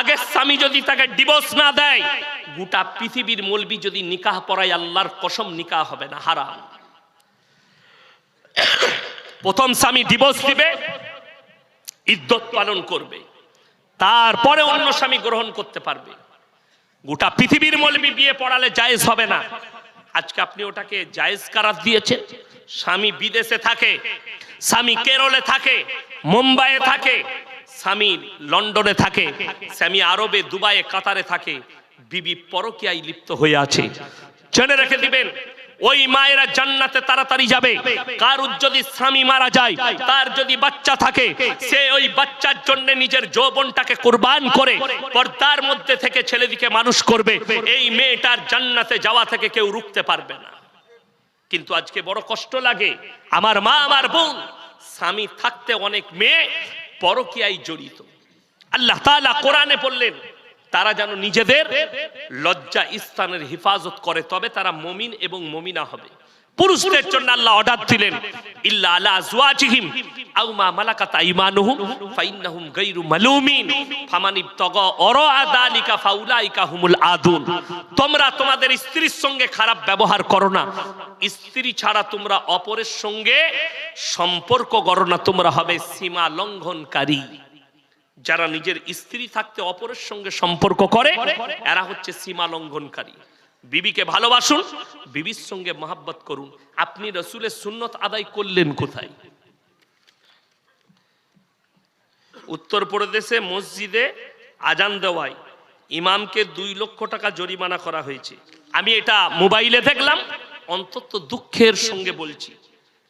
আগের স্বামী যদি তাকে ডিভোর্স না দেয়, গোটা পৃথিবীর মলবি যদি নিকাহ পড়ায় আল্লাহর কসম নিকাহ হবে না, হারাম। প্রথম স্বামী ডিভোর্স দিবে ইদ্যত পালন করবে। তারপরে অন্য স্বামী গ্রহণ করতে পারবে। গোটা পৃথিবীর মলবি বিয়ে পড়ালে জায়েজ হবে না। আজকে আপনি ওটাকে জায়েজ কারার দিয়েছেন। স্বামী বিদেশে থাকে, স্বামী কেরলে থাকে, মুম্বাইয়ে থাকে স্বামী লন্ডনে থাকে স্বামী আরবে দুবাইয়ে কাতারে থাকে। বিবি পরকিয়ায় লিপ্ত হয়ে আছে। জেনে রেখে দিবেন ওই মায়েরা জান্নাতে তাড়াতাড়ি যাবে। কারুর যদি স্বামী মারা যায় তার যদি বাচ্চা থাকে সে ওই বাচ্চার জন্য নিজের যৌবনটাকে কুরবান করে পর্দার মধ্যে থেকে ছেলেদিকে মানুষ করবে। এই মেয়েটার জান্নাতে যাওয়া থেকে কেউ রুখতে পারবে না। কিন্তু আজকে বড় কষ্ট লাগে। আমার মা আমার বোন স্বামী থাকতে অনেক মেয়ে পরকিয়ায় জড়িত। আল্লাহ তাআলা কোরআনে বললেন, তারা যেন নিজেদের লজ্জা স্থানের হেফাজত করে, তবে তারা মমিন এবং মমিনা হবে। পুরুষদের জন্য আল্লাহ অর্ডার দিলেন, ইল্লা আলা আজওয়াজিহিম, আও মা মালাকাত আইমানুহুম, ফাইন্নাহুম গায়রু মালুমিন ফামান ইবতাগা ওরা যালিকা ফাউলাইকা হুমুল আদুন। তোমরা তোমাদের স্ত্রীর সঙ্গে খারাপ ব্যবহার করো না। স্ত্রী ছাড়া তোমরা অপরের সঙ্গে সম্পর্ক করো না, তোমরা হবে সীমা লঙ্ঘনকারী। যারা নিজের স্ত্রী থাকতে অপরের সঙ্গে সম্পর্ক করে, এরা হচ্ছে সীমা লঙ্ঘনকারী। বিবিকে ভালোবাসুন, বিবির সঙ্গে মহাব্বত করুন। আপনি রসুলের সুন্নত আদায় করলেন কোথায়? উত্তরপ্রদেশে মসজিদে আজান দেওয়ায় ইমামকে দুই লক্ষ টাকা জরিমানা করা হয়েছে। আমি এটা মোবাইলে দেখলাম, অন্তত দুঃখের সঙ্গে বলছি।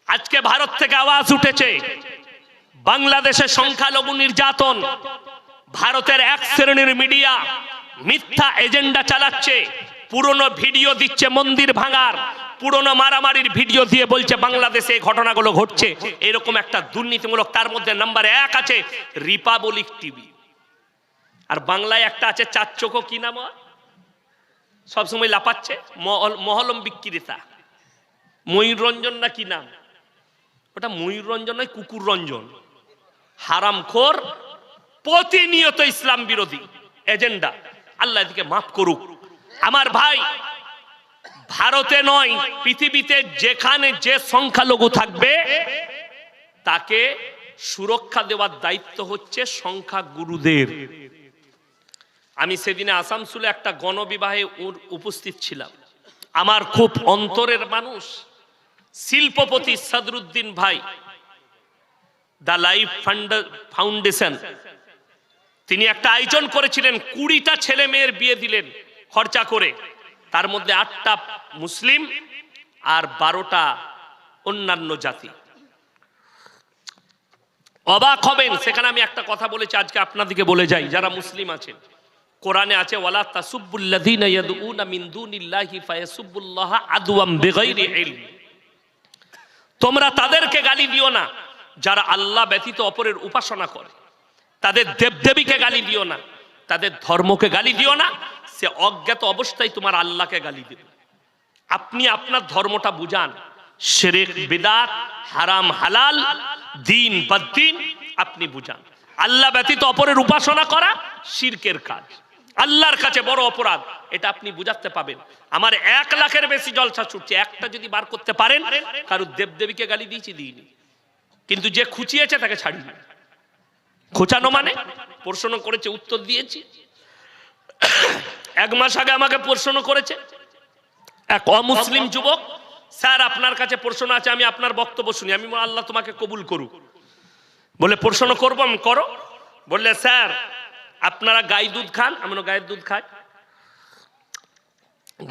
আজকে ভারত থেকে আওয়াজ উঠেছে, বাংলাদেশে সংখ্যালঘু নির্যাতন, ভারতের এক শ্রেণির মিডিয়া মিথ্যা এজেন্ডা চালাচ্ছে। পুরনো ভিডিও দিচ্ছে মন্দির ভাঙার। পুরনো মারামারির ভিডিও দিয়ে বলছে, বাংলাদেশে এই ঘটনাগুলো ঘটছে। এরকম একটা দুর্নীতিমূলক, তার মধ্যে নাম্বার এক আছে, রিপাবলিক টিভি। আর বাংলায় একটা আছে চার কি নাম সবসময় লাপাচ্ছে মহল- মহলম বিক্রেতা। ময়ূররঞ্জন না কি নাম? ওটা ময়ূররঞ্জন নয় কুকুর রঞ্জন হারামখোর প্রতিনিয়ত ইসলাম বিরোধী, এজেন্ডা। আল্লাহ এদিকে মাফ করুক। আমার ভাই, ভারতে নয়, পৃথিবীতে যেখানে যে সংখ্যালঘু থাকবে, তাকে সুরক্ষা দেওয়ার দায়িত্ব হচ্ছে সংখ্যা গুরুদের আমি সেদিনে আসামসুলে একটা গণবিবাহে উপস্থিত ছিলাম। আমার খুব অন্তরের মানুষ, শিল্পপতি সাদরুদ্দিন ভাই, দ্য লাইফ ফাউন্ডেশন। তিনি একটা আয়োজন করেছিলেন, কুড়িটা ছেলে মেয়ের বিয়ে দিলেন। খরচা করে। তার মধ্যে আটটা মুসলিম আর বারোটা অন্যান্য জাতি। অবাক হবেন, সেখানে আমি একটা কথা বলেছি, আজকে আপনাদেরকে বলে যাই, যারা মুসলিম আছেন। কোরআনে আছে তোমরা তাদেরকে গালি দিও না, যারা আল্লাহ ব্যতীত অপরের উপাসনা করে। তাদের দেবদেবীকে গালি দিও না, তাদের ধর্মকে গালি দিও না সে অজ্ঞাত অবস্থায় তোমার আল্লাহকে গালি দেবে। আপনি আপনার ধর্মটা বুঝান। শেরেক, বেদাত, হারাম, হালাল, দিন বদ্দিন আপনি বুঝান। আল্লাহ ব্যতীত অপরের উপাসনা করা শিরকের কাজ। আল্লাহর কাছে বড় অপরাধ, এটা আপনি বুঝাতে পাবেন। আমার এক লাখের বেশি জলসা ছুটছে, একটা যদি বার করতে পারেন কারও দেবদেবীকে গালি দিয়েছি, দিইনি। কিন্তু যে খুঁচিয়েছে, তাকে ছাড়িনি। খোঁচানো মানে প্রশ্ন করেছে, উত্তর দিয়েছি। এক মাস আগে আমাকে প্রশ্ন করেছে, এক অমুসলিম যুবক, স্যার, আপনার কাছে প্রশ্ন আছে, আমি আপনার বক্তব্য শুনি, আমি আল্লাহ তোমাকে কবুল করুক। বলে, প্রশ্ন করব, আমি করো। বললে, স্যার, আপনারা গাই দুধ খান? আমি গায়ের দুধ খাই।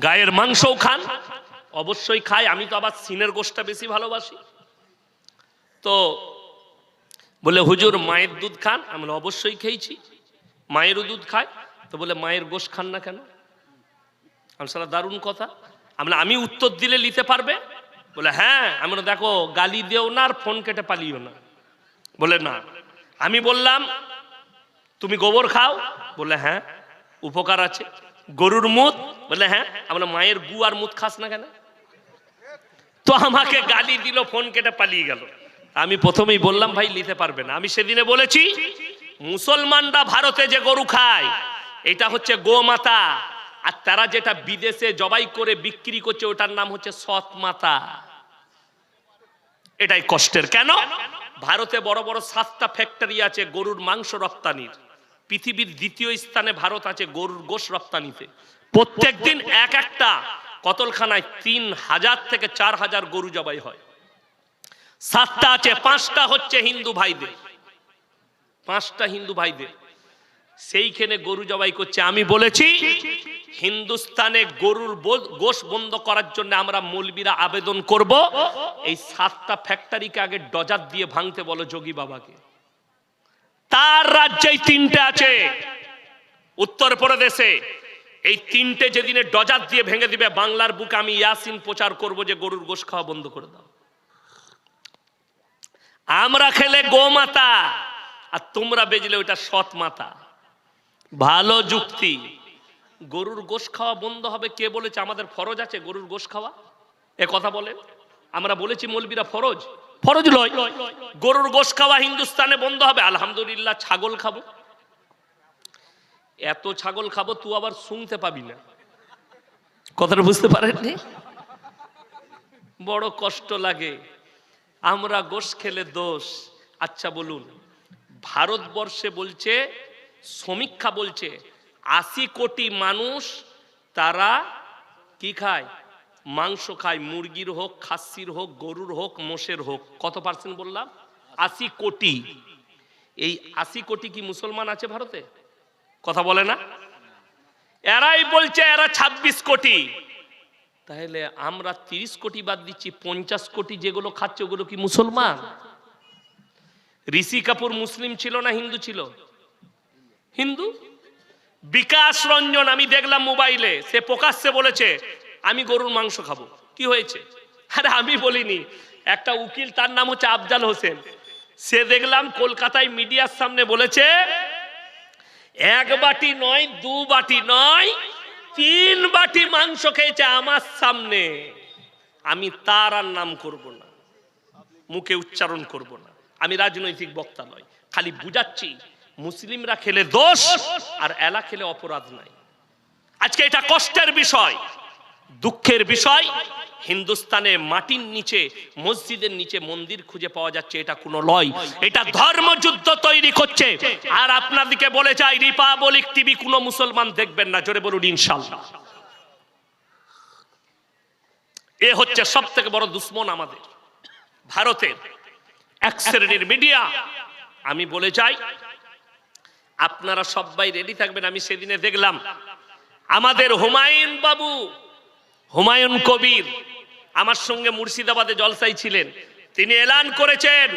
গায়ের মাংসও খান, অবশ্যই খাই, আমি তো আবার সিনের গোষ্ঠটা বেশি ভালোবাসি। তো বলে, হুজুর, মায়ের দুধ খান? আমি অবশ্যই খেয়েছি, মায়েরও দুধ খায়। তো বলে মায়ের গোশ খান না কেন? আমি সারা দারুণ কথা। আমরা আমি উত্তর দিলে নিতে পারবে? বলে হ্যাঁ। আমি বললাম, দেখো গালি দিও না আর ফোন কেটে পালিও না। বলে না। আমি বললাম তুমি গোবর খাও? বলে হ্যাঁ। উপকার আছে। গরুর মুদ? বলে হ্যাঁ। আমরা মায়ের গু আর মুদ খাস না কেন? তো আমাকে গালি দিল ফোন কেটে পালিয়ে গেল। আমি প্রথমেই বললাম ভাই নিতে পারবে না। আমি সেদিনে বলেছি মুসলমানরা ভারতে যে গরু খায় এটা হচ্ছে গোমাতা। আর তারা যেটা বিদেশে জবাই করে বিক্রি করছে, ওটার নাম হচ্ছে সৎ মাতা এটাই কষ্টের। কেন? ভারতে বড় বড় সাতটা ফ্যাক্টরি আছে গরুর মাংস রপ্তানির। পৃথিবীর দ্বিতীয় স্থানে ভারত আছে গরুর গোশ রপ্তানিতে। প্রত্যেক দিন এক একটা। কতলখানায় তিন হাজার থেকে চার হাজার গরু জবাই হয়। সাতটা আছে, পাঁচটা হচ্ছে হিন্দু ভাইদের। পাঁচটা হিন্দু ভাইদের। সেইখানে গরু জবাই করছে। আমি বলেছি, হিন্দুস্তানে গরুর গোশ বন্ধ করার জন্য আমরা মৌলবীরা আবেদন করব। এই সাতটা ফ্যাক্টরিকে আগে ডজার দিয়ে ভাঙতে বলো যোগী বাবাকে। তার রাজ্যেই তিনটে আছে। উত্তরপ্রদেশে এই তিনটে যেদিনে ডজার দিয়ে ভেঙে দিবে, বাংলার বুকে আমি ইয়াসিন প্রচার করব যে গরুর গোশ খাওয়া বন্ধ করে দাও। আমরা খেলে গোমাতা, আর তোমরা বেজলে ওইটা সৎ মাতা ভালো যুক্তি। গরুর গোশ খাওয়া বন্ধ হবে, কে বলেছে? আমাদের ফরজ আছে গরুর গোশ খাওয়া? এ কথা বলেন। আমরা বলেছি মৌলবীরা ফরজ। ফরজ লয় গরুর গোশ খাওয়া হিন্দুস্তানে বন্ধ হবে। আলহামদুলিল্লাহ ছাগল খাব। এত ছাগল খাব, তুই আবার শুনতে পাবি না। কথাটা বুঝতে পারেননি? বড় কষ্ট লাগে। আমরা গোশ খেলে দোষ। আচ্ছা বলুন, ভারতবর্ষে বলছে সমীক্ষা বলছে, আশি কোটি মানুষ তারা কি খায়? মাংস খায়, মুরগির হোক, খাসির হোক, গরুর হোক, মোষের হোক। কত পার্সেন্ট বললাম? আশি কোটি। এই আশি কোটি কি মুসলমান আছে ভারতে? কথা বলে না? এরাই বলছে এরা ২৬ কোটি। তাহলে আমরা তিরিশ কোটি বাদ দিচ্ছি, পঞ্চাশ কোটি যেগুলো খাচ্ছে ওগুলো কি মুসলমান? ঋষি কাপুর মুসলিম ছিল না, হিন্দু ছিল? হিন্দু? বিকাশ রঞ্জন, আমি দেখলাম মোবাইলে, সে প্রকাশ্যে বলেছে, আমি গরুর মাংস খাব। কি হয়েছে? আরে আমি বলিনি, একটা উকিল, তার নাম হচ্ছে আফজাল হোসেন। সে দেখলাম কলকাতায় মিডিয়ার সামনে বলেছে, এক বাটি নয়, দু বাটি নয়, তিন বাটি মাংস খেয়েছে আমার সামনে। আমি তার আর নাম করব না, মুখে উচ্চারণ করব না। আমি রাজনৈতিক বক্তা নয়, খালি বুঝাচ্ছি মুসলিমরা খেলে দোষ আর এলা খেলে অপরাধ নাই। আজকে এটা কষ্টের বিষয়, দুঃখের বিষয়। হিন্দুস্তানে মাটির নিচে, মসজিদের নিচে মন্দির খুঁজে পাওয়া যাচ্ছে, এটা কোনো লয়। এটা ধর্মযুদ্ধ তৈরি করছে। আর আপনাদেরকে বলে যাই, রিপাবলিক টিভি কোনো মুসলমান দেখবেন না। জোরে বলুন, ইনশাল্লাহ। এ হচ্ছে সব থেকে বড় দুশ্মন আমাদের, ভারতের। এক শ্রেণির মিডিয়া, আমি বলে যাই আপনারা সবাই রেডি থাকবেন, আমি সেদিনে দেখলাম। আমাদের হুমায়ুন বাবু, হুমায়ুন কবির আমার সঙ্গে মুর্শিদাবাদে জলসাই ছিলেন তিনি এলান করেছেন,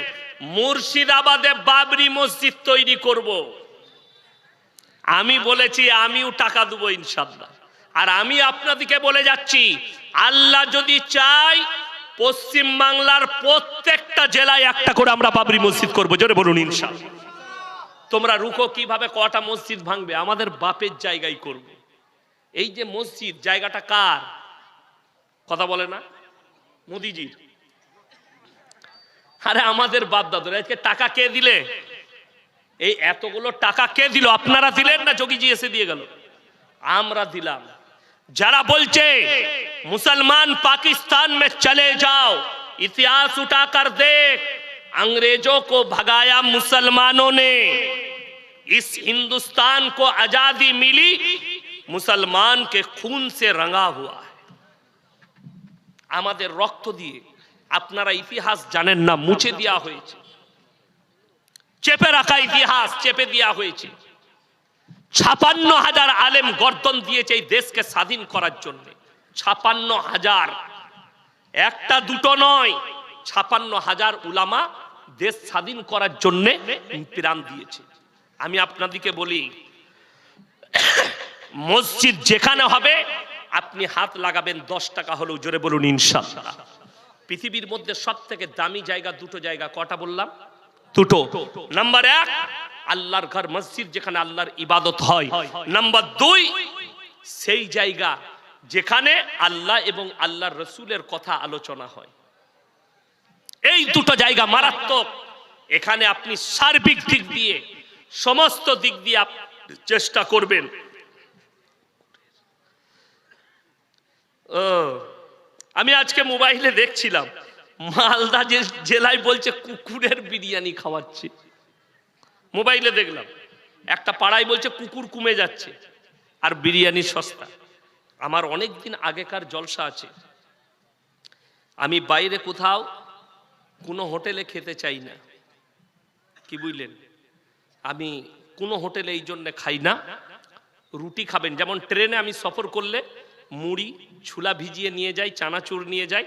মুর্শিদাবাদে বাবরি মসজিদ তৈরি করব। আমি বলেছি, আমিও টাকা দেবো ইনশাল্লাহ আর আমি আপনাদেরকে বলে যাচ্ছি, আল্লাহ যদি চাই পশ্চিম বাংলার প্রত্যেকটা জেলায় একটা করে আমরা বাবরি মসজিদ করব। জোরে বলুন ইনশাল্লাহ তোমরা রুখো, কীভাবে কটা মসজিদ ভাঙবে? আমাদের বাপের জায়গায় করবে। এই যে মসজিদ, জায়গাটা কার? কথা বলে না? মোদিজির। আরে আমাদের বাপ দাদুর আজকে টাকা কে দিলে? এই এতগুলো টাকা কে দিল? আপনারা দিলেন না যোগীজি এসে দিয়ে গেল? আমরা দিলাম। যারা বলছে, মুসলমান পাকিস্তান মে চলে যাও, ইতিহাস উঠা কর দেখ अंग्रेजों को भगाया मुसलमानों ने इस हिंदुस्तान को आजादी मिली मुसलमान के खून से रंगा हुआ है আমাদের রক্ত দিয়ে আপনারা ইতিহাস জানেন না মুছে দেওয়া হয়েছে চেপে রাখা ইতিহাস চেপে দেওয়া হয়েছে ছাপান্ন হাজার আলেম গর্দন দিয়েছে এই দেশকে স্বাধীন করার জন্য ছাপান্ন হাজার একটা দুটো নয় ছাপান্ন হাজার উলামা দেশ স্বাধীন করার জন্য প্রাণ দিয়েছে। আমি আপনাদেরকে বলি, মসজিদ যেখানে হবে, আপনি হাত লাগাবেন দশ টাকা হলেও জোরে বলুন ইনশাল্লাহ পৃথিবীর মধ্যে সব থেকে দামি জায়গা দুটো জায়গা, কটা বললাম? দুটো। নাম্বার এক, আল্লাহর ঘর, মসজিদ যেখানে আল্লাহর ইবাদত হয়। নাম্বার দুই, সেই জায়গা যেখানে আল্লাহ এবং আল্লাহর রসুলের কথা আলোচনা হয়। এই দুটো জায়গা মারাত্মক। এখানে আপনি সার্বিক দিক দিয়ে, সমস্ত দিক দিয়ে চেষ্টা করবেন। আমি আজকে মোবাইলে দেখছিলাম, মালদা জেলায় বলছে কুকুরের বিরিয়ানি খাওয়াচ্ছে। মোবাইলে দেখলাম, একটা পাড়ায় বলছে কুকুর কমে যাচ্ছে, আর বিরিয়ানি সস্তা। আমার অনেক দিন আগেকার জলসা আছে। আমি বাইরে কোথাও কোনো হোটেলে খেতে চাই না। কি বুঝলেন? আমি কোনো হোটেলে এই জন্য খাই না। রুটি খাবেন। যেমন ট্রেনে আমি সফর করলে মুড়ি, ছুলা ভিজিয়ে নিয়ে যাই, চানাচুর নিয়ে যাই,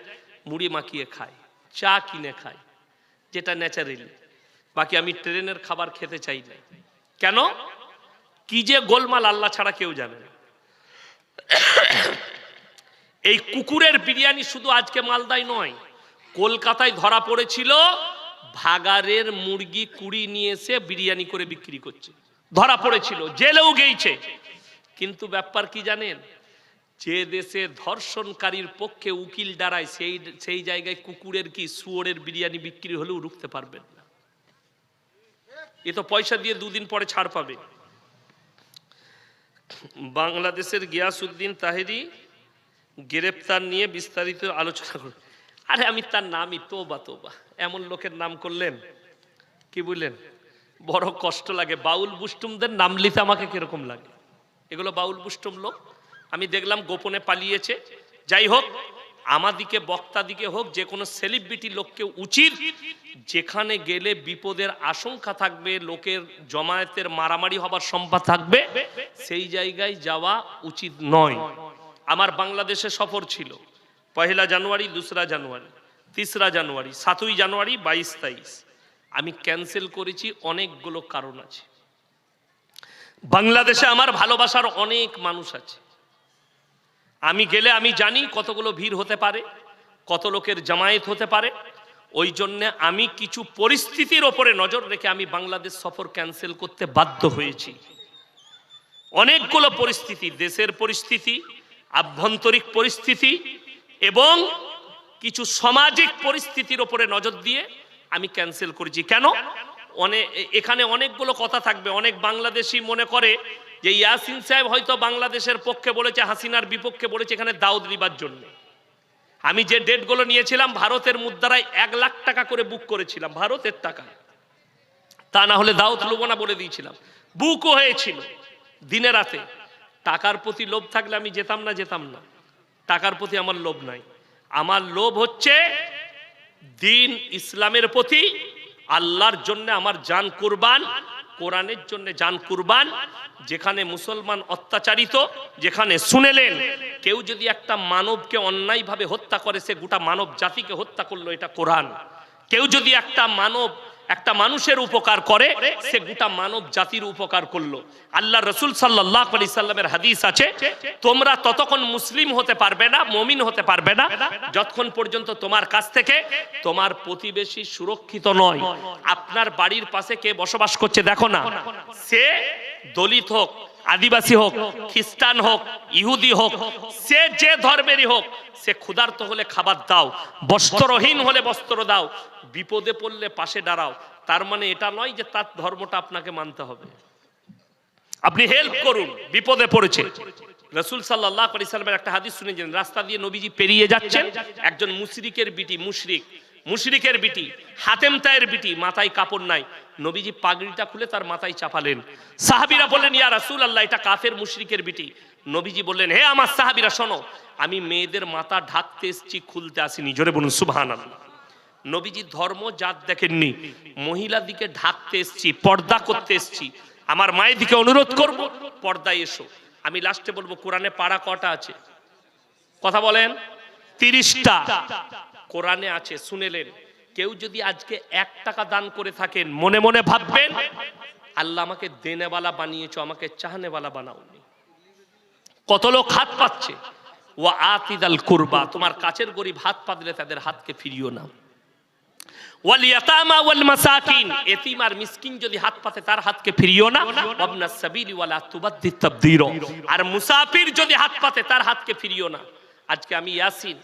মুড়ি মাখিয়ে খাই, চা কিনে খাই, যেটা ন্যাচারালি। বাকি আমি ট্রেনের খাবার খেতে চাই না। কেন? কি যে গোলমাল আল্লাহ ছাড়া কেউ জানে না। এই কুকুরের বিরিয়ানি শুধু আজকে মালদায় নয় কলকাতায় ধরা পড়েছিল ভাগারের মুরগি কুড়ি নিয়ে এসে বিরিয়ানি করে বিক্রি করছে। ধরা পড়েছিল, জেলেও গেইছে। কিন্তু ব্যাপার কি জানেন? যে দেশে ধর্ষণকারীর পক্ষে উকিল দাঁড়ায়, সেই সেই জায়গায় কুকুরের কি শুয়োরের বিরিয়ানি বিক্রি হলেও রুখতে পারবেন না। এ তো পয়সা দিয়ে দুদিন পরে ছাড় পাবে। বাংলাদেশের গিয়াসউদ্দিন তাহেরি গ্রেপ্তার নিয়ে বিস্তারিত আলোচনা করুন আরে আমি তার নামই তোবা তোবা। এমন লোকের নাম করলেন, কি বললেন? বড় কষ্ট লাগে। বাউল বুষ্টুমদের নাম লিতে আমাকে কীরকম লাগে? এগুলো বাউল বুষ্টুম লোক। আমি দেখলাম গোপনে পালিয়েছে। যাই হোক আমাদিকে বক্তা দিকে হোক, যে কোনো সেলিব্রিটি লোককে উচিত যেখানে গেলে বিপদের আশঙ্কা থাকবে, লোকের জমায়েতের মারামারি হবার সম্ভব থাকবে, সেই জায়গায় যাওয়া উচিত নয়। আমার বাংলাদেশে সফর ছিল। পহেলা জানুয়ারি, দোসরা জানুয়ারি, তিসরা জানুয়ারি, সাতই জানুয়ারি, বাইশ তেইশ। আমি ক্যান্সেল করেছি, অনেকগুলো কারণ আছে। বাংলাদেশে আমার ভালোবাসার অনেক মানুষ আছে। আমি গেলে আমি জানি কতগুলো ভিড় হতে পারে, কত লোকের জামায়াত হতে পারে। ওই জন্যে আমি কিছু পরিস্থিতির ওপরে নজর রেখে আমি বাংলাদেশ সফর ক্যান্সেল করতে বাধ্য হয়েছি। অনেকগুলো পরিস্থিতি, দেশের পরিস্থিতি আভ্যন্তরিক পরিস্থিতি এবং কিছু সামাজিক পরিস্থিতির ওপরে নজর দিয়ে আমি ক্যান্সেল করেছি। কেন? অনেক এখানে অনেকগুলো কথা থাকবে। অনেক বাংলাদেশি মনে করে যে ইয়াসিন সাহেব হয়তো বাংলাদেশের পক্ষে বলেছে, হাসিনার বিপক্ষে বলেছে এখানে দাউদ দিবার জন্য। আমি যে ডেটগুলো নিয়েছিলাম, ভারতের মুদ্রায় এক লাখ টাকা করে বুক করেছিলাম, ভারতের টাকা। তা না হলে দাউদ লুবো না বলে দিয়েছিলাম। বুকও হয়েছিল দিনে রাতে। টাকার প্রতি লোভ থাকলে আমি যেতাম না যেতাম না। টাকার প্রতি আমার লোভ নাই। আমার লোভ হচ্ছে দিন ইসলামের প্রতি আল্লাহর জন্য আমার জান কুরবান, কোরআনের জন্য জান কুরবান, যেখানে মুসলমান অত্যাচারিত, যেখানে শুনেলেন, কেউ যদি একটা মানবকে অন্যায়ভাবে হত্যা করে, সে গোটা মানব জাতিকে হত্যা করল, এটা কোরআন। কেউ যদি একটা মানব একটা মানুষের উপকার করে, সে গোটা মানব জাতির উপকার করল। আল্লাহ রসুল সাল্লাহ আলি সাল্লামের হাদিস আছে, তোমরা ততক্ষণ মুসলিম হতে পারবে না, মমিন হতে পারবে না, যতক্ষণ পর্যন্ত তোমার কাছ থেকে তোমার প্রতিবেশী সুরক্ষিত নয়। আপনার বাড়ির পাশে কে বসবাস করছে, দেখো না। সে দলিত হোক আদিবাসী হোক, খ্রিস্টান হোক, ইহুদি হোক, সে যে ধর্মেরই হোক, সে ক্ষুধার্ত হলে খাবার দাও, বস্ত্রহীন হলে বস্ত্র দাও, বিপদে পড়লে পাশে দাঁড়াও। তার মানে এটা নয় যে তার ধর্মটা আপনাকে মানতে হবে। আপনি হেল্প করুন, বিপদে পড়েছে। রসুল সাল্লাহ আলি সাল্লামের একটা হাদিস শুনেছেন, রাস্তা দিয়ে নবীজি পেরিয়ে যাচ্ছেন, একজন মুশরিকের বিটি, মুশরিক, মুশরিকের বিটি, হাতেম তায়ের বিটি, মাথায় কাপড় নাই। নবীজি পাগড়িটা খুলে তার মাথায় চাপালেন। সাহাবিরা বললেন, ইয়া রাসূল আল্লাহ এটা কাফের মুশরিকের বিটি। নবীজি বললেন, হে আমার সাহাবিরা, শোনো, আমি মেয়েদের মাথা ঢাকতে এসছি, খুলতে আসিনি। জোরে বলুন, সুবহানাল্লাহ। নবীজি ধর্ম জাত দেখেননি। মহিলা দিকে ঢাকতে এসছি, পর্দা করতে এসছি। আমার মায়ের দিকে অনুরোধ করব, পর্দায় এসো। আমি লাস্টে বলব, কোরআনে পাড়া কটা আছে? কথা বলেন, তিরিশটা। কোরআনে আছে, শুনেলেন। কেউ যদি আজকে এক টাকা দান করে থাকেন, মনে মনে ভাববেন, আল্লাহ আমাকে দেনেওয়ালা বানিয়েছো, আমাকে চাহনেওয়ালা বানাওনি। কত লোক হাত পাচ্ছে ও আতিদাল কুরবা, তোমার কাছের গরিব হাত পাতলে তাদের হাতকে ফিরিও না আর মুসাফির যদি হাত পাতে, তার হাতকে ফিরিও না আজকে আমি ইয়াসিন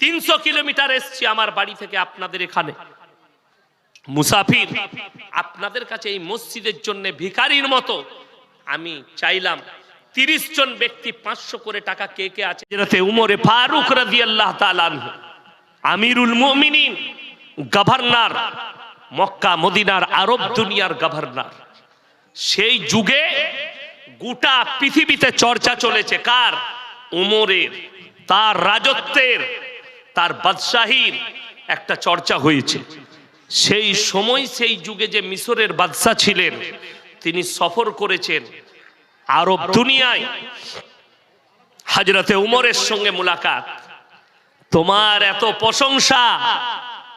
তিনশো কিলোমিটার এসছি আমার বাড়ি থেকে আপনাদের এখানে। মুসাফির, আপনাদের কাছে এই মসজিদের জন্য ভিখারির মতো আমি চাইলাম তিরিশ জন ব্যক্তি পাঁচশো করে টাকা কে কে আছে? যেটাতে উমরে ফারুক রাজি আল্লাহ আমিরুল মুমিনিন, গভর্নর, মক্কা, মদিনার আরব দুনিয়ার গভর্নর। সেই যুগে গোটা পৃথিবীতে চর্চা চলেছে কার? উমরের। তার রাজত্বের। তার বাদশাহীর একটা চর্চা হয়েছে। সেই সময় সেই যুগে যে মিশরের বাদশাহ ছিলেন, তিনি সফর করেছেন আরব দুনিয়ায়। হাজরতে উমরের সঙ্গে মুলাকাত। তোমার এত প্রশংসা,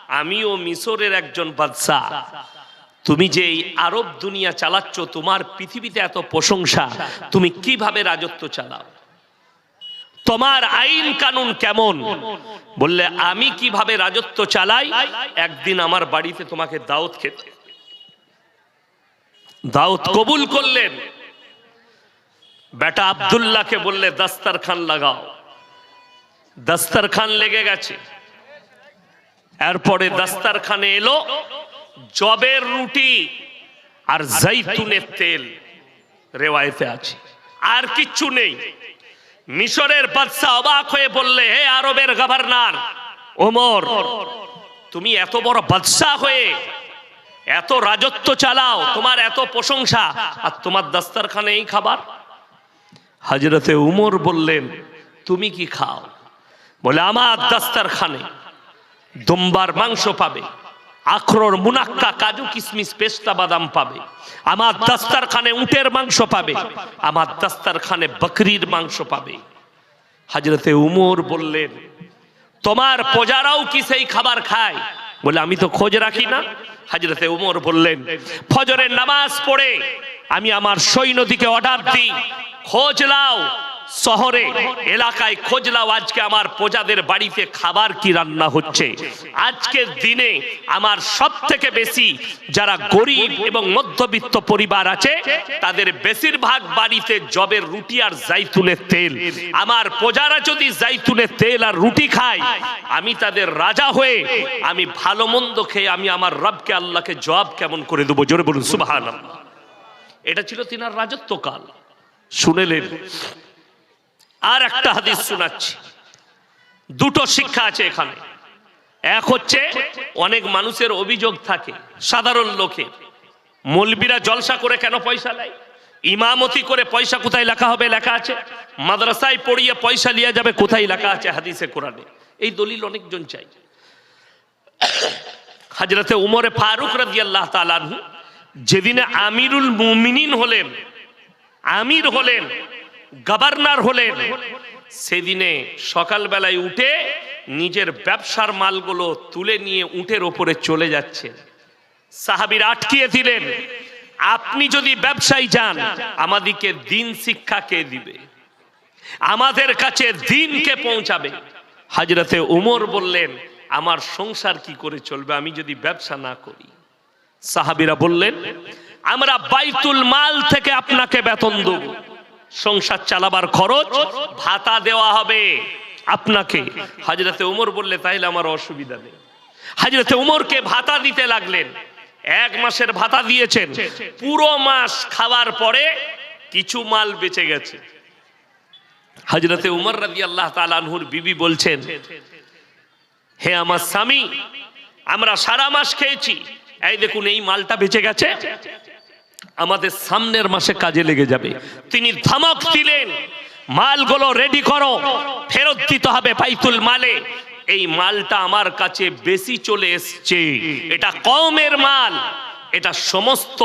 আমিও মিশরের একজন বাদশাহ। তুমি যে এই আরব দুনিয়া চালাচ্ছ, তোমার পৃথিবীতে এত প্রশংসা, তুমি কীভাবে রাজত্ব চালাও? তোমার আইন কানুন কেমন? বললে, আমি কীভাবে রাজত্ব চালাই? একদিন আমার বাড়িতে তোমাকে দাওয়াত খেতে। দাওয়াত কবুল করলেন। বেটা আব্দুল্লাহকে বললে দাস্তার খান লাগাও। দাস্তার খান লেগে গেছে। এরপরে দাস্তার খানে এলো জবের রুটি আর জৈতুনের তেল রেওয়ায়তে আছে। আর কিচ্ছু নেই। মিশরের বাদশা অবাক হয়ে বললে, হে আরবের গভর্নর, ওমর, তুমি এত বড় বাদশাহ হয়ে এত রাজত্ব চালাও, তোমার এত প্রশংসা, আর তোমার দাস্তারখানে এই খাবার? হাজরতে উমর বললেন, তুমি কি খাও? বলে, আমার দাস্তারখানে দুম্বার মাংস পাবে। আখরোর মুনাক্কা কাজু কিশমিশ পেস্তা বাদাম পাবে। আমার দাস্তারখানে উটের মাংস পাবে। আমার দাস্তারখানে বকরির মাংস পাবে। হাজরতে উমর বললেন, তোমার প্রজারাও কি সেই খাবার খায়? বলে, আমি তো খোঁজ রাখি না। হাজরতে উমর বললেন, ফজরের নামাজ পড়ে আমি আমার সৈন্যদিকে অর্ডার দিই। খোঁজ লাও শহরে, এলাকায় খোঁজ আজকে আমার প্রজাদের বাড়িতে খাবার কি রান্না হচ্ছে। আজকের দিনে আমার সব থেকে বেশি যারা গরিব এবং মধ্যবিত্ত পরিবার আছে, তাদের বেশিরভাগ বাড়িতে জবের রুটি আর জাইতুনের তেল। আমার প্রজারা যদি জাইতুনের তেল আর রুটি খায়, আমি তাদের রাজা হয়ে, আমি ভালো মন্দ খেয়ে আমি আমার রবকে, আল্লাহকে জবাব কেমন করে দেবো? জোরে বলুন সুবাহান এটা ছিল তিনার রাজত্বকাল। শুনেলেন আর একটা হাদিস শোনাচ্ছি। দুটো শিক্ষা আছে এখানে। এক হচ্ছে, অনেক মানুষের অভিযোগ থাকে, সাধারণ লোকের মলবিরা জলসা করে কেন পয়সা নেয়? ইমামতি করে পয়সা কোথায় লেখা হবে, লেখা আছে? মাদ্রাসায় পড়িয়ে পয়সা লিয়া যাবে, কোথায় লেখা আছে হাদিসে, কোরআনে? এই দলিল অনেকজন চাই। হাজরতে উমরে ফারুক রাজি আল্লাহ যেদিনে আমিরুল মুমিনিন হলেন, আমির হলেন গভর্নর হলেন। সেদিনে সকালবেলায় উঠে নিজের ব্যবসার মালগুলো তুলে নিয়ে উঠের ওপরে চলে যাচ্ছে সাহাবির আটকিয়ে দিলেন, আপনি যদি ব্যবসায় যান আমাদিকে দিন শিক্ষা কে দিবে? আমাদের কাছে দিনকে পৌঁছাবে? হাজরতে উমর বললেন, আমার সংসার কি করে চলবে? আমি যদি ব্যবসা না করি। সাহাবিরা বললেন, আমরা বাইতুল মাল থেকে আপনাকে বেতন দেব। সংসার চালাবার খরচ ভাতা দেওয়া হবে। আপনাকে হাজরতে উমর বললে, তাইলে আমার অসুবিধা নেই। হাজরতে উমরকে ভাতা দিতে লাগলেন। এক মাসের ভাতা দিয়েছেন। পুরো মাস খাওয়ার পরে কিছু মাল বেঁচে গেছে। হজরতে উমর রাজি আল্লাহ তালানহুর বিবি বলছেন, হে আমার স্বামী, আমরা সারা মাস খেয়েছি। এই দেখুন, এই মালটা বেঁচে গেছে। আমাদের সামনের মাসে কাজে লেগে যাবে। তিনি ধমক দিলেন, মালগুলো রেডি করো, ফেরত দিতে হবে পাইতুল মালে। এই মালটা আমার কাছে বেশি চলে এসছে। এটা কমের মাল, এটা সমস্ত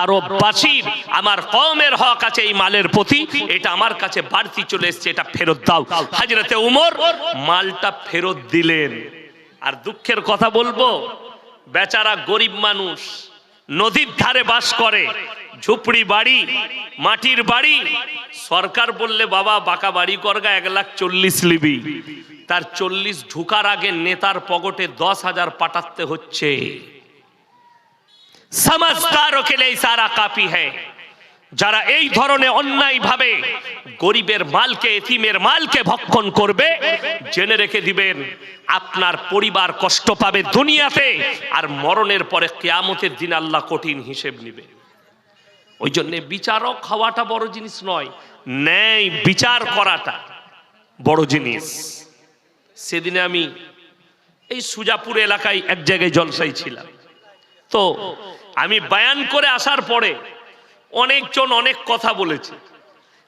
আরববাসীর, আমার কমের হক আছে এই মালের প্রতি, এটা আমার কাছে বাড়তি চলে এসছে, এটা ফেরত দাও। হাজরতে উমর মালটা ফেরত দিলেন। আর দুঃখের কথা বলব, বেচারা গরিব মানুষ নদীর ধারে বাস করে, ঝুপড়ি বাড়ি, মাটির বাড়ি। সরকার বললে, বাবা, বাঁকা বাড়ি করগা এক লাখ চল্লিশ লিবি। তার চল্লিশ ঢুকার আগে নেতার পকেটে দশ হাজার পাঠাতে হচ্ছে। সমঝদারও কে সারা কাপি হ্যায়। যারা এই ধরনের অন্যায় ভাবে গরিবের মালকে, এতিমের মালকে ভক্ষণ করবে, জেনে রেখে দিবেন, আপনার পরিবার কষ্ট পাবে দুনিয়াতে আর মরণের পরে কেয়ামতের দিন আল্লাহ কঠিন হিসেব নিবে। ওই জন্যে বিচারক হওয়াটা বড় জিনিস নয়, ন্যায় বিচার করাটা বড় জিনিস। সেদিনে আমি এই সুজাপুর এলাকায় এক জায়গায় জলসাই ছিলাম। তো আমি বায়ান করে আসার পরে অনেকজন অনেক কথা বলেছে।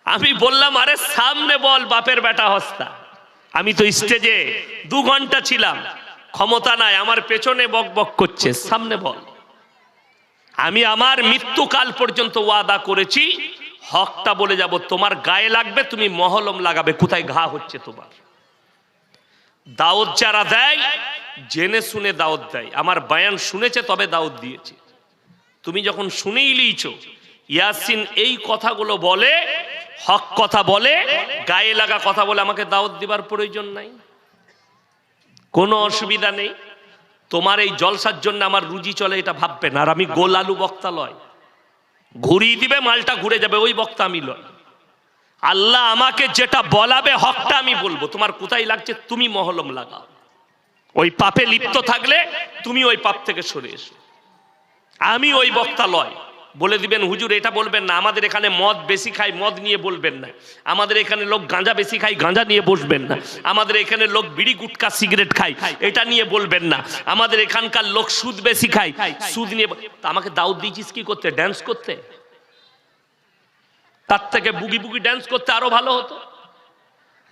আমি বললাম, আরে সামনে বল, বাপের বেটা হস্তা। আমি তো স্টেজে দু ঘণ্টা ছিলাম, ক্ষমতা নাই, আমার পেছনে বক বক করছে, সামনে বল। আমি আমার মৃত্যুকাল পর্যন্ত ওয়াদা করেছি, হকটা বলে যাব, তোমার গায়ে লাগবে, তুমি মহলম লাগাবে, কোথায় ঘা হচ্ছে তোমার? দাওয়াত যারা দেয়, জেনে শুনে দাওয়াত দেয়। আমার বায়ান শুনেছে, তবে দাওয়াত দিয়েছে। তুমি যখন শুনেই লিয়েছ ইয়াসিন এই কথাগুলো বলে, হক কথা বলে, গায়ে লাগা কথা বলে আমাকে দাওয়াত দিবার প্রয়োজন নাই। কোনো অসুবিধা নেই। তোমার এই জলসার জন্য আমার রুজি চলে, এটা ভাববে না। আর আমি গোল আলু বক্তা লয়। ঘুরিয়ে দিবে, মালটা ঘুরে যাবে, ওই বক্তা আমি লয়। আল্লাহ আমাকে যেটা বলাবে, হকটা আমি বলব। তোমার কোথায় লাগছে, তুমি মহলম লাগাও। ওই পাপে লিপ্ত থাকলে তুমি ওই পাপ থেকে সরে এসো। আমি ওই বক্তা লয়। বলে দিবেন হুজুর এটা বলবেন না। আমাদের এখানে মদ বেশি খায় মদ নিয়ে বলবেন না। আমাদের এখানে লোক গাঁজা বেশি খায় গাঁজা নিয়ে বসবেন না। আমাদের এখানে লোক বিড়ি গুটকা সিগারেট খায় এটা নিয়ে বলবেন না। আমাদের এখানকার লোক সুদ বেশি খায় সুদ নিয়ে আমাকে দাউদ দিয়েছিস কি করতে? ড্যান্স করতে? তার থেকে বুগি বুগি ড্যান্স করতে আরও ভালো হতো।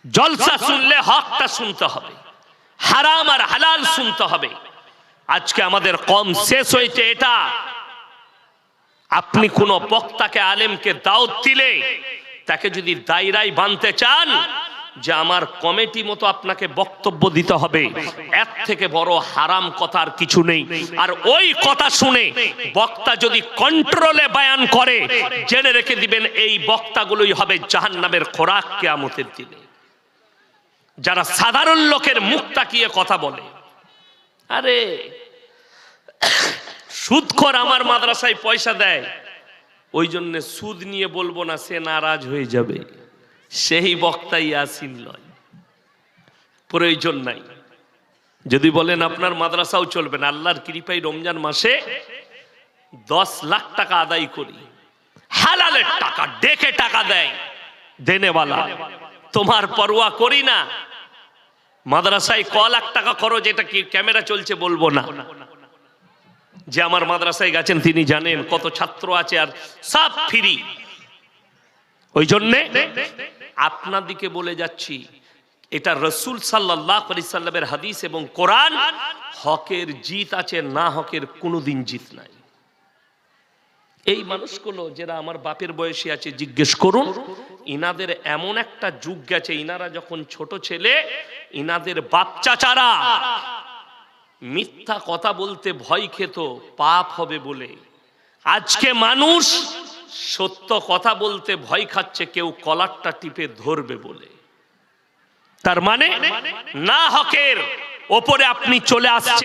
জলসা। শুনলে হকটা শুনতে হবে। হারাম আর হালাল শুনতে হবে। আজকে আমাদের কম শেষ হয়েছে এটা। আপনি কোন বক্তাকে, আলেমকে দাওয়াত দিলে তাকে যদি দায়রাই বানতে চান যে আমার কমিটি মতো আপনাকে বক্তব্য দিতে হবে, এর থেকে বড় হারাম কথার কিছু নেই। আর ওই কথা শুনে বক্তা যদি কন্ট্রোলে বায়ান করে, জেনে রেখে দিবেন এই বক্তাগুলোই হবে জাহান্নামের খোরাক কেয়ামতের দিনে। যারা সাধারণ লোকের মুখ তাকিয়ে কথা বলে, আরে সুদখোর আমার মাদ্রাসায় পয়সা দেয়। ওই জন্য সুদ নিয়ে বলব না, সে নারাজ হয়ে যাবে। সেই বক্তাই আসিন লয়। প্রয়োজন নাই। যদি বলেন আপনার মাদ্রাসাও চলবে না, আল্লাহর কৃপাই রমজান মাসে দশ লাখ টাকা আদায় করি। হালালের টাকা, ডেকে টাকা দেয়। দেনেওয়ালা, তোমার পরোয়া করি না। মাদ্রাসায় ক লাখ টাকা খরচ, এটা কি ক্যামেরা চলছে বলব না। যে আমার মাদ্রাসায় গেছেন, তিনি জানেন কত ছাত্র আছে আর সব ফ্রি। ওই জন্যে আপনাদিকে বলে যাচ্ছি, এটা রসুল সাল্লাহ হাদিস এবং কোরআন, হকের জিত আছে, না হকের কোনোদিন জিত নাই। এই মানুষগুলো যারা আমার বাপের বয়সী আছে, জিজ্ঞেস করুন, ইনাদের এমন একটা যুগ গেছে, ইনারা যখন ছোট ছেলে, ইনাদের বাচ্চা চারা মিথ্যা কথা বলতে ভয় খেত, পাপ হবে বলে। আজকে মানুষ সত্য কথা বলতে ভয় খাচ্ছে, কেউ কলারটা টিপে ধরবে বলে। তার মানে না হকের ওপরে আপনি চলে আসছেন।